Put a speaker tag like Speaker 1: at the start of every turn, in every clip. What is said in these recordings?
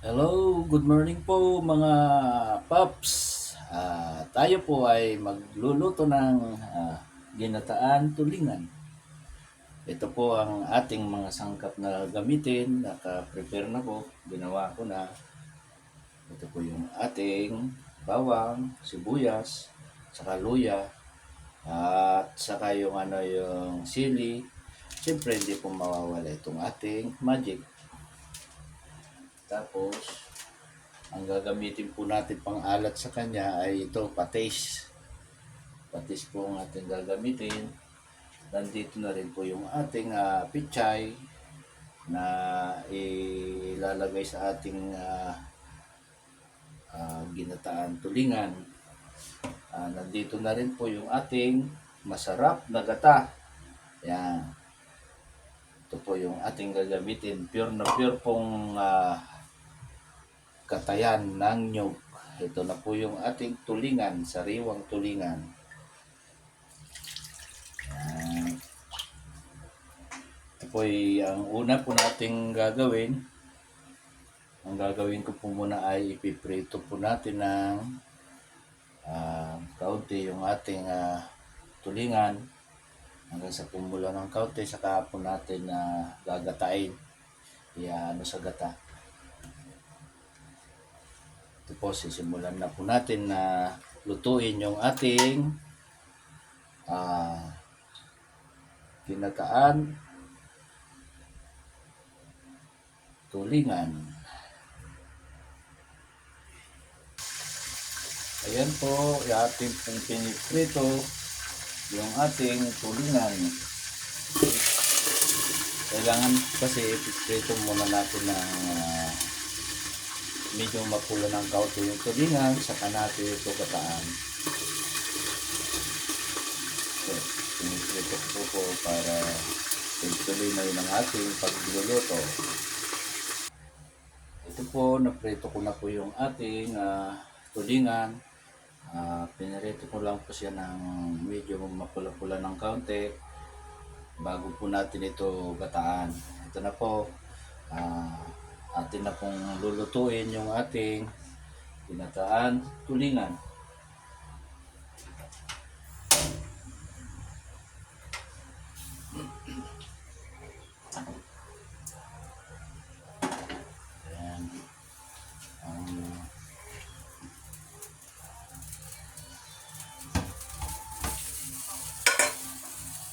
Speaker 1: Hello, good morning po mga paps. Ah, tayo po ay magluluto ng ah, ginataan tulingan. Ito po ang ating mga sangkap na gamitin. Naka-prepare na po. Ginawa ko na. Ito po yung ating bawang, sibuyas, saka luya, at saka yung ano yung sili. Siyempre hindi po mawawala itong ating magic. Tapos, ang gagamitin po natin pang alat sa kanya ay ito, patis. Patis po ang ating gagamitin. Nandito na rin po yung ating ah, pichay na ilalagay sa ating ah, ah, ginataan tulingan. Ah, nandito na rin po yung ating masarap na gata. Yan. Ito po yung ating gagamitin. Pure na pure pong ah, katayan ng nyug. Ito na po yung ating tulingan, sariwang tulingan. Yan. Ito po ay ang una po nating gagawin. Ang gagawin ko po muna ay ipiprito po natin ng ah, kaunti yung ating ah, tulingan hanggang sa pumula ng kaunti saka po natin na gagatain. Iyaano sa gata. Po, sisimulan na po natin na lutuin yung ating ah ginataan tulingan. Ayan po, ating pong piniprito yung ating tulingan. Kailangan kasi ipiprito muna natin ng ah, medyo mapula ng kaunti yung tulingan, saka natin ito gataan. So, piniprito ko po para tuloy na yun ang ating pagluluto. Ito po, naprito ko na po yung ating ah, tulingan. Ah, pinirito ko lang po siya ng medyo mapula-pula ng kaunti bago po natin ito gataan. Ito na po, ah, atin na pong lulutuin yung ating ginataan tulingan. Ayan. Ang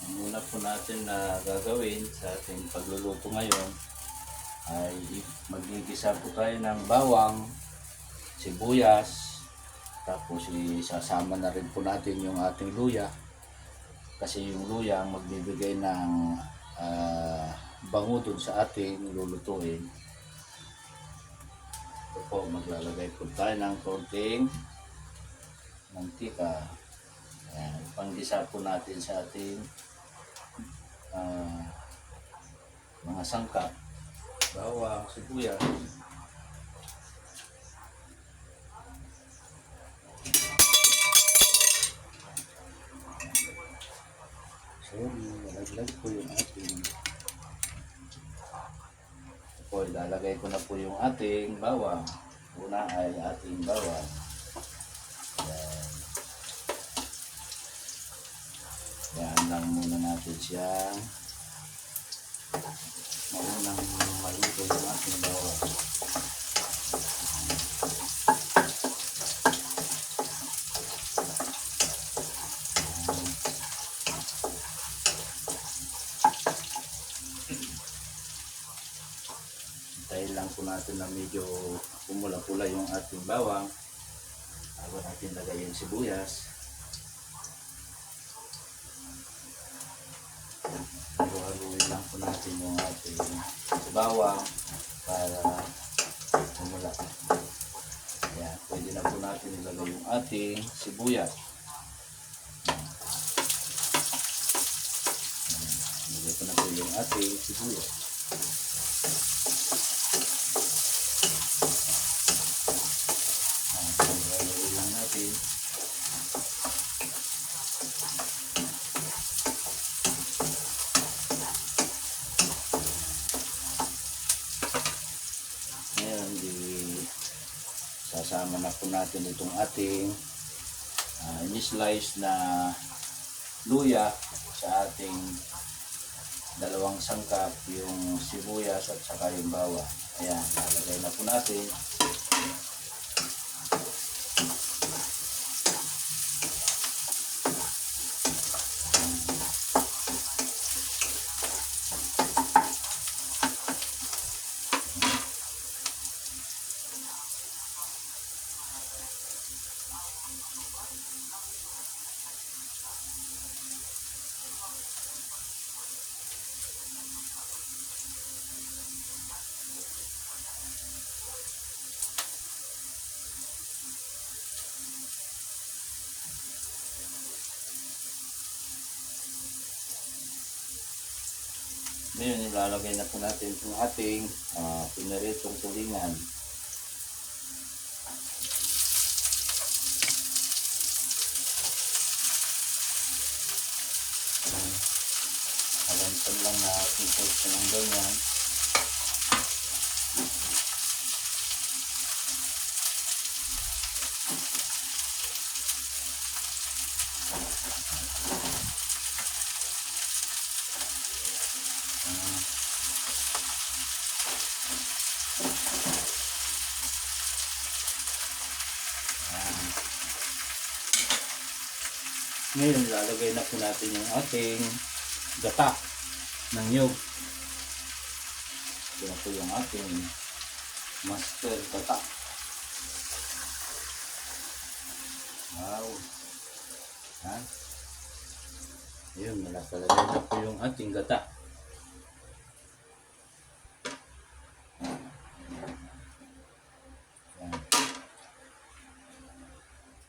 Speaker 1: ang una po natin na gagawin sa ating pagluluto ngayon ay magigisa po tayo ng bawang, sibuyas, tapos isasama na rin po natin yung ating luya kasi yung luya ang magbibigay ng ah, bango dun sa ating lulutuin. Ito po, maglalagay po tayo ng konting mantika. Ayan, panggisa po natin sa ating ah, mga sangkap. Bawang, sibuyas. Sorry, nalaglag po yung ating po, ilalagay ko na po yung ating bawang. Una ay ating bawang. Ayan. Yan lang muna natin siyang maunang maluto yung ating bawang. Lang po natin na medyo pumula-pula yung ating bawang bago natin lagay yung sibuyas. Haluhaluin lang po natin yung ating bawang para pumula. Ayan, pwede na po natin ilagay yung ating sibuyas. Ilagay po yung ating sibuyas. Ayan, haluhaluin lang natin. Ngayon, di sasama na po natin itong ating uh, in-slice na luya sa ating dalawang sangkap, yung sibuyas at saka yung bawa. Ayan, lalagay na po natin. Ngayon, ilalagay na po natin itong ating uh, pinaritong tulingan. Alantan lang na ating portion ng ganyan. Ayan. Ngayon, lalagay na po natin yung ating gata ng nyug. Ito na po yung ating master gata. Wow. Ha? Yun, nalakalagay na po yung ating gata.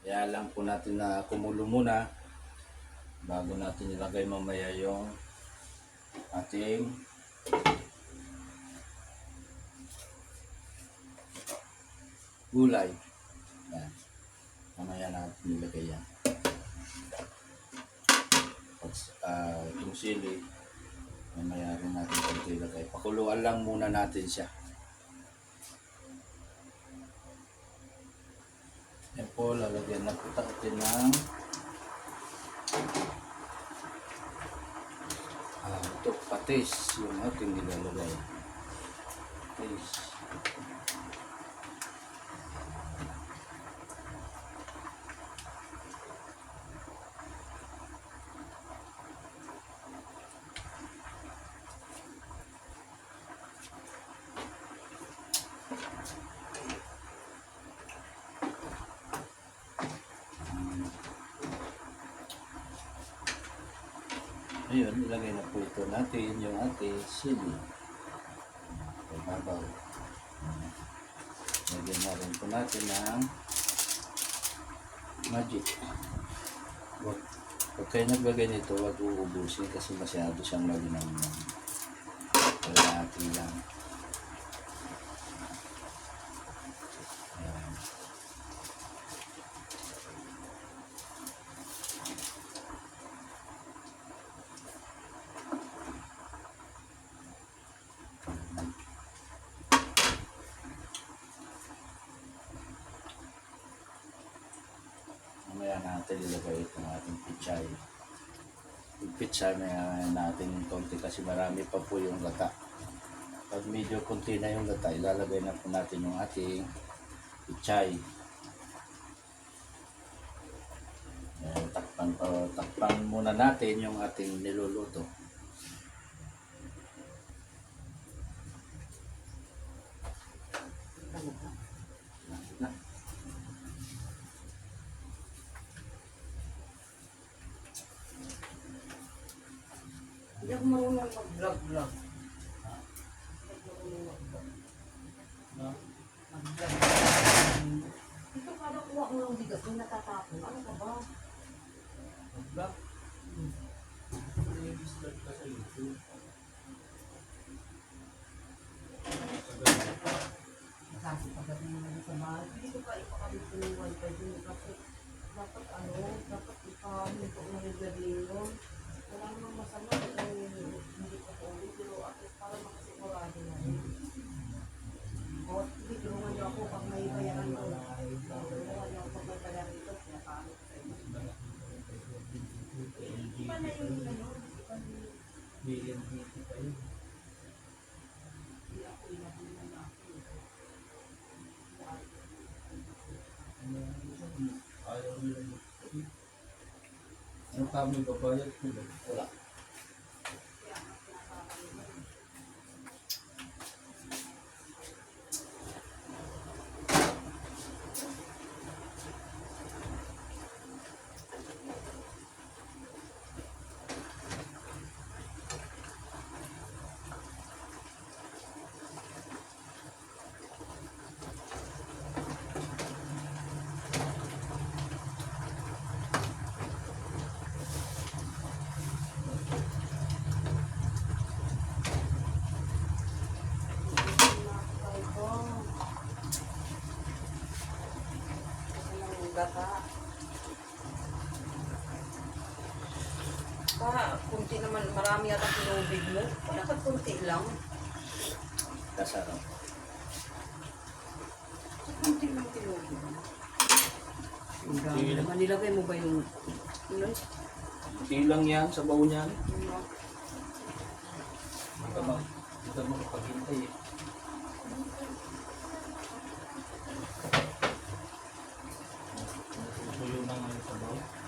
Speaker 1: Kaya lang po natin na kumulo muna bago natin ilagay mamaya yung ating gulay. Yan. Mamaya natin ilagay yan. Pag uh, itong sili, mamaya rin natin ito ilagay. Pakuluan lang muna natin siya. Yan po, lalagyan na po natin ng ah, ito, patis yung ating nilalagay. Patis. Ayun, ilagay na po ito natin yung ating sili. Okay, babaw. Lagyan na rin po natin ng magic. Wag, pag kayo naglagay nito, wag uubusin kasi masyado siyang malinamnam. Kaya natin lang. Ayan. Mamaya natin ilagay itong ating pichay. Yung na natin konti kasi marami pa po yung gata. Pag medyo konti na yung gata, ilalagay na po natin yung ating pichay. Ayan, takpan, pa, takpan muna natin yung ating niluluto. Na.
Speaker 2: Hindi ako marunong mag-vlog-vlog.
Speaker 1: No?
Speaker 2: Mag-vlog. Ito parang kuha mo ng bigas, may natatapon. Ano ka ba?
Speaker 1: Vlog? I-vlog ka sa YouTube.
Speaker 2: Kasi pagdating mo na sa bahay, hindi ko pa ipakabit ko yung wifi dun kasi dapat కాపు మీకు project naman, marami yata tinubig mo. Wala ka kunti lang.
Speaker 1: Kasarap.
Speaker 2: Kunti lang tinubig mo. Ang dami naman. Nilagay mo ba yung... Yun,
Speaker 1: Hindi lang yan sa baon niyan.
Speaker 2: yun,
Speaker 3: Hindi ka mag, hindi ka makapaghintay eh. Tuyo na nga yung sabaw.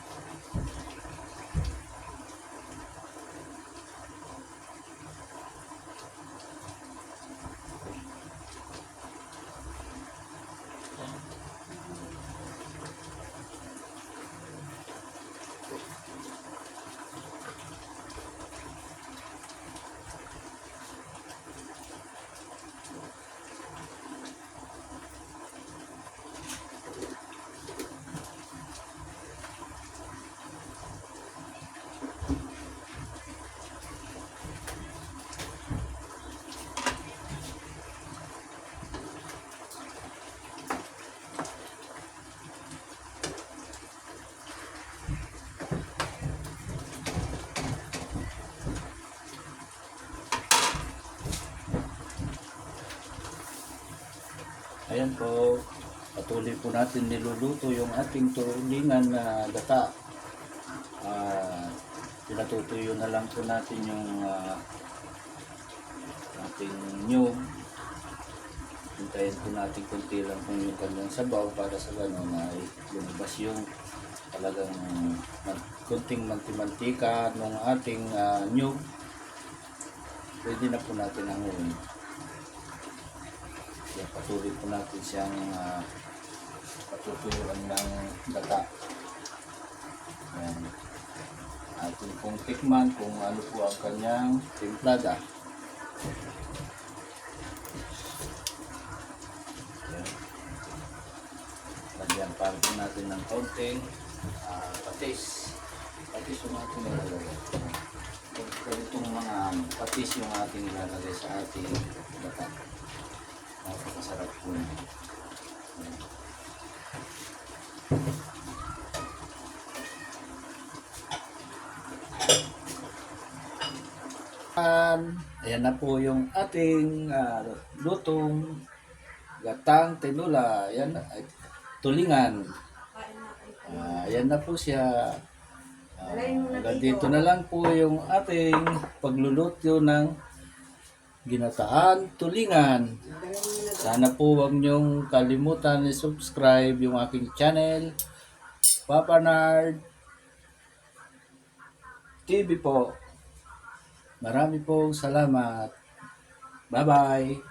Speaker 1: Ayan po, patuloy po natin niluluto yung ating tulingan na gata. Ah, pinatutuyo na lang po natin yung ah, ating nyug. Hintayin po natin kunti lang po yung kanyang sabaw para sa gano'n ay lumabas yung talagang man- kunting mantimantika ng ating ah, nyug. Pwede na po natin hanguin. Yan, patuloy po natin siyang uh, patutuyuan ng data. Yan. Atin pong tikman kung ano po ang kanyang timplada. Yan. Lagyan pa po natin ng konting uh, patis. Patis yung ating nilalagay. Ganitong mga patis yung ating nilalagay sa ating data. Napakasarap po niya. Ayan, ayan na po yung ating ah, lutong gatang tinula. Ayan, ay, tulingan. Ah, ayan na po siya.
Speaker 2: Dito.
Speaker 1: dito na lang po yung ating pagluluto ng ginataan tulingan.
Speaker 2: Na
Speaker 1: Sana po huwag niyong kalimutan i-subscribe yung aking channel. Papa Nard TV po. Marami pong salamat. Bye-bye.